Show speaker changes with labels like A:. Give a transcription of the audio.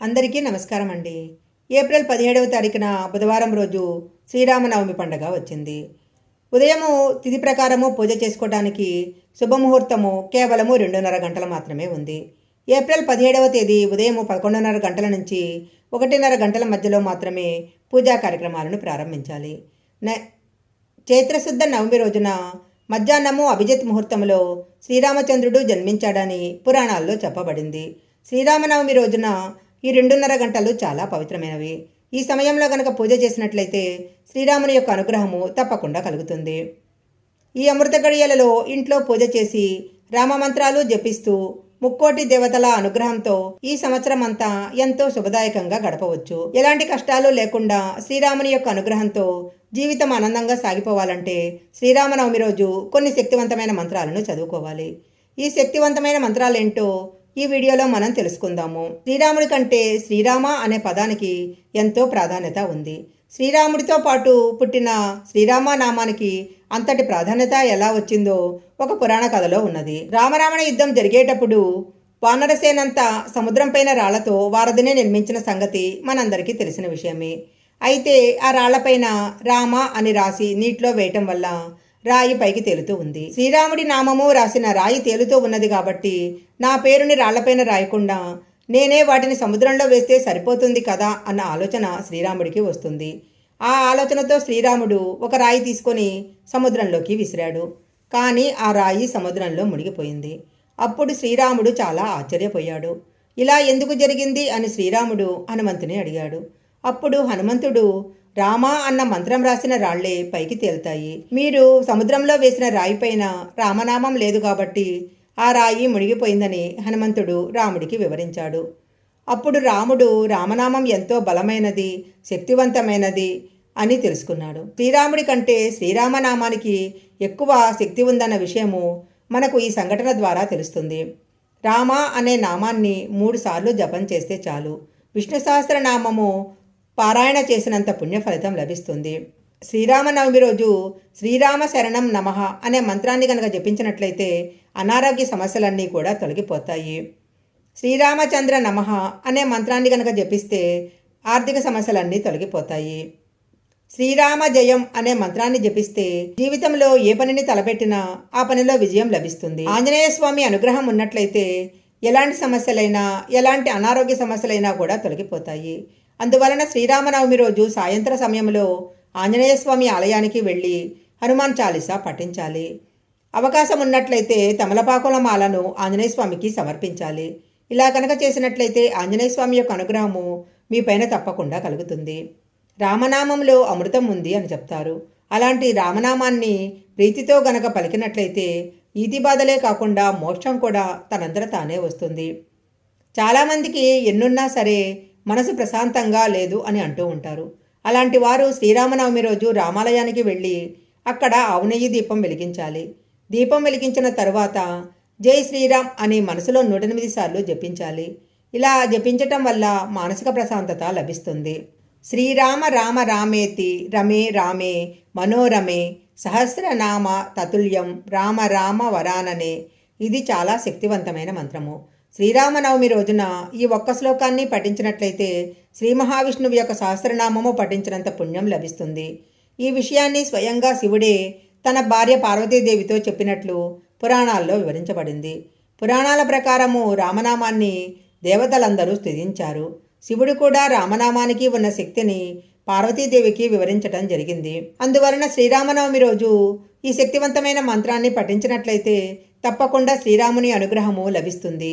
A: అందరికీ నమస్కారం అండి. ఏప్రిల్ పదిహేడవ తారీఖున బుధవారం రోజు శ్రీరామనవమి పండగ వచ్చింది. ఉదయము తిథి ప్రకారము పూజ చేసుకోవడానికి శుభముహూర్తము కేవలము రెండున్నర గంటలు మాత్రమే ఉంది. ఏప్రిల్ పదిహేడవ తేదీ ఉదయము పదకొండున్నర గంటల నుంచి ఒకటిన్నర గంటల మధ్యలో మాత్రమే పూజా కార్యక్రమాలను ప్రారంభించాలి. న చైత్రశుద్ధ నవమి రోజున మధ్యాహ్నము అభిజిత్ ముహూర్తంలో శ్రీరామచంద్రుడు జన్మించాడని పురాణాల్లో చెప్పబడింది. శ్రీరామనవమి రోజున ఈ రెండున్నర గంటలు చాలా పవిత్రమైనవి. ఈ సమయంలో గనక పూజ చేసినట్లయితే శ్రీరాముని యొక్క అనుగ్రహము తప్పకుండా కలుగుతుంది. ఈ అమృత గడియలలో ఇంట్లో పూజ చేసి రామమంత్రాలు జపిస్తూ ముక్కోటి దేవతల అనుగ్రహంతో ఈ సంవత్సరం అంతా ఎంతో శుభదాయకంగా గడపవచ్చు. ఎలాంటి కష్టాలు లేకుండా శ్రీరాముని యొక్క అనుగ్రహంతో జీవితం ఆనందంగా సాగిపోవాలంటే శ్రీరామనవమి రోజు కొన్ని శక్తివంతమైన మంత్రాలను చదువుకోవాలి. ఈ శక్తివంతమైన మంత్రాలేంటో ఈ వీడియోలో మనం తెలుసుకుందాము. శ్రీరాముడి కంటే శ్రీరామ అనే పదానికి ఎంతో ప్రాధాన్యత ఉంది. శ్రీరాముడితో పాటు పుట్టిన శ్రీరామ నామానికి అంతటి ప్రాధాన్యత ఎలా వచ్చిందో ఒక పురాణ కథలో ఉన్నది. రామరావణ యుద్ధం జరిగేటప్పుడు వానరసేనంతా సముద్రంపైన రాళ్ళతో వారధిని నిర్మించిన సంగతి మనందరికీ తెలిసిన విషయమే. అయితే ఆ రాళ్ళపైన రామ అని రాసి నీటిలో వేయటం వల్ల రాయి పైకి తేలుతూ ఉంది. శ్రీరాముడి నామము రాసిన రాయి తేలుతూ ఉన్నది కాబట్టి నా పేరుని రాళ్ళపైన రాయకుండా నేనే వాటిని సముద్రంలో వేస్తే సరిపోతుంది కదా అన్న ఆలోచన శ్రీరాముడికి వస్తుంది. ఆ ఆలోచనతో శ్రీరాముడు ఒక రాయి తీసుకొని సముద్రంలోకి విసిరాడు. కానీ ఆ రాయి సముద్రంలో మునిగిపోయింది. అప్పుడు శ్రీరాముడు చాలా ఆశ్చర్యపోయాడు. ఇలా ఎందుకు జరిగింది అని శ్రీరాముడు హనుమంతుని అడిగాడు. అప్పుడు హనుమంతుడు రామా అన్న మంత్రం రాసిన రాళ్ళే పైకి తేలుతాయి. మీరు సముద్రంలో వేసిన రాయి పైన రామనామం లేదు కాబట్టి ఆ రాయి మునిగిపోయిందని హనుమంతుడు రాముడికి వివరించాడు. అప్పుడు రాముడు రామనామం ఎంతో బలమైనది శక్తివంతమైనది అని తెలుసుకున్నాడు. శ్రీరాముడి కంటే శ్రీరామనామానికి ఎక్కువ శక్తి ఉందన్న విషయము మనకు ఈ సంఘటన ద్వారా తెలుస్తుంది. రామ అనే నామాన్ని మూడుసార్లు జపం చేస్తే చాలు. విష్ణు సహస్రనామము పారాయణ చేసినంత పుణ్య ఫలితం లభిస్తుంది. శ్రీరామనవమి రోజు శ్రీరామ శరణం నమః అనే మంత్రాన్ని కనుక జపించినట్లయితే అనారోగ్య సమస్యలన్నీ కూడా తొలగిపోతాయి. శ్రీరామచంద్ర నమః అనే మంత్రాన్ని కనుక జపిస్తే ఆర్థిక సమస్యలన్నీ తొలగిపోతాయి. శ్రీరామ జయం అనే మంత్రాన్ని జపిస్తే జీవితంలో ఏ పనిని తలపెట్టినా ఆ పనిలో విజయం లభిస్తుంది. ఆంజనేయ స్వామి అనుగ్రహం ఉన్నట్లయితే ఎలాంటి సమస్యలైనా ఎలాంటి అనారోగ్య సమస్యలైనా కూడా తొలగిపోతాయి. అందువలన శ్రీరామనవమి రోజు సాయంత్ర సమయంలో ఆంజనేయస్వామి ఆలయానికి వెళ్ళి హనుమాన్ చాలీసా పఠించాలి. అవకాశం ఉన్నట్లయితే తమలపాకుల మాలను ఆంజనేయస్వామికి సమర్పించాలి. ఇలా కనుక చేసినట్లయితే ఆంజనేయస్వామి యొక్క అనుగ్రహము మీ పైన తప్పకుండా కలుగుతుంది. రామనామంలో అమృతం ఉంది అని చెప్తారు. అలాంటి రామనామాన్ని ప్రీతితో గనక పలికినట్లయితే ఈతి బాధలే కాకుండా మోక్షం కూడా తనంతట తానే వస్తుంది. చాలామందికి ఎన్నున్నా సరే మనసు ప్రశాంతంగా లేదు అని అంటూ ఉంటారు. అలాంటి వారు శ్రీరామనవమి రోజు రామాలయానికి వెళ్ళి అక్కడ అవునయ్యి దీపం వెలిగించాలి. దీపం వెలిగించిన తర్వాత జై శ్రీరామ్ అని మనసులో నూట ఎనిమిది సార్లు జపించాలి. ఇలా జపించటం వల్ల మానసిక ప్రశాంతత లభిస్తుంది. శ్రీరామ రామ రామేతి రమే రామే మనోరమే సహస్రనామ తతుల్యం రామ రామ వరాననే. ఇది చాలా శక్తివంతమైన మంత్రము. శ్రీరామనవమి రోజున ఈ ఒక్క శ్లోకాన్ని పఠించినట్లయితే శ్రీ మహావిష్ణువు యొక్క సహస్రనామము పఠించినంత పుణ్యం లభిస్తుంది. ఈ విషయాన్ని స్వయంగా శివుడే తన భార్య పార్వతీదేవితో చెప్పినట్లు పురాణాల్లో వివరించబడింది. పురాణాల ప్రకారము రామనామాన్ని దేవతలందరూ స్థుతించారు. శివుడు కూడా రామనామానికి ఉన్న శక్తిని పార్వతీదేవికి వివరించటం జరిగింది. అందువలన శ్రీరామనవమి రోజు ఈ శక్తివంతమైన మంత్రాన్ని పఠించినట్లయితే తప్పకుండా శ్రీరాముని అనుగ్రహము లభిస్తుంది.